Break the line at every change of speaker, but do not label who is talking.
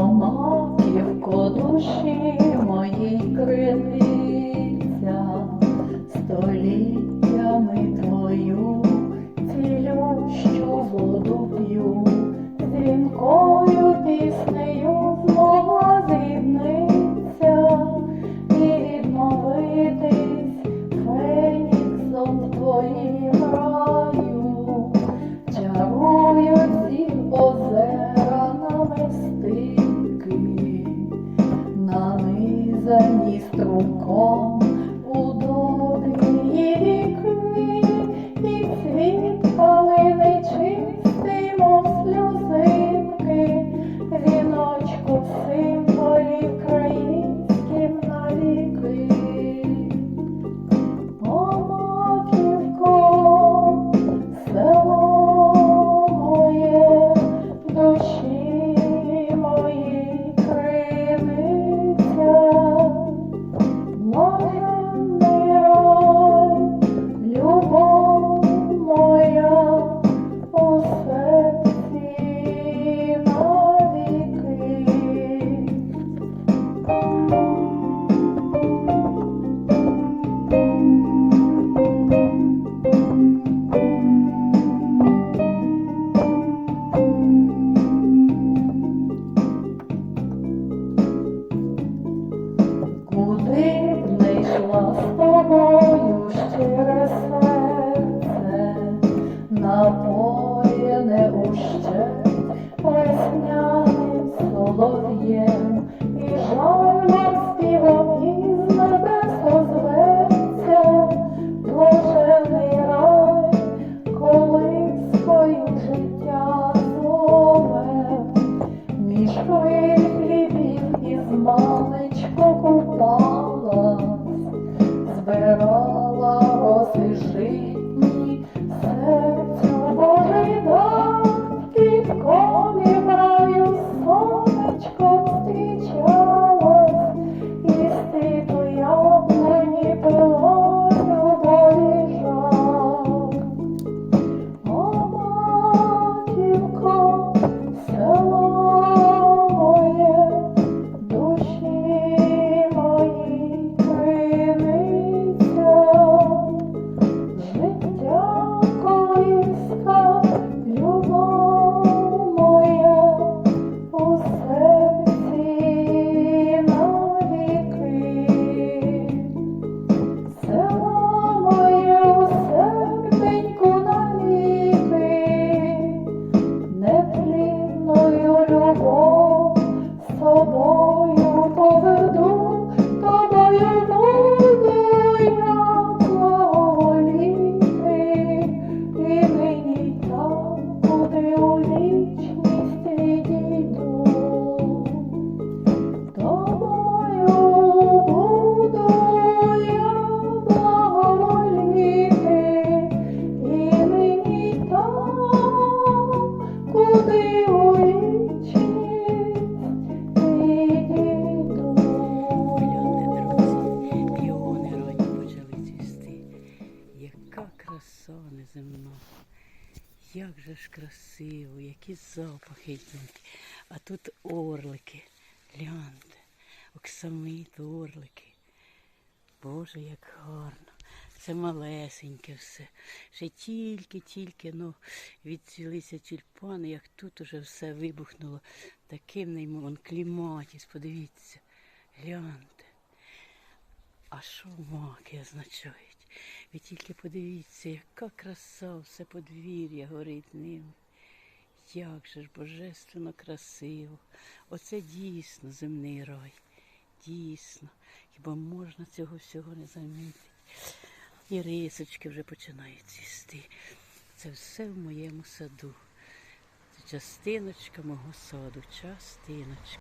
Монахівко душі
love. You should. Як же ж красиво, які запахи йдуть. А тут орлики. Гляньте, оксамит, орлики. Боже, як гарно. Це малесеньке все. Ще тільки-тільки ну, відцвілися тюльпани, як тут уже все вибухнуло. Таким неймовим кліматіс, подивіться. Гляньте. А що маки означають? Ви тільки подивіться, яка краса, все подвір'я горить ним. Як же ж божественно красиво. Оце дійсно земний рай. Дійсно. Хіба можна цього всього не замітити? І рисочки вже починають цвісти. Це все в моєму саду. Це частиночка мого саду, частиночка.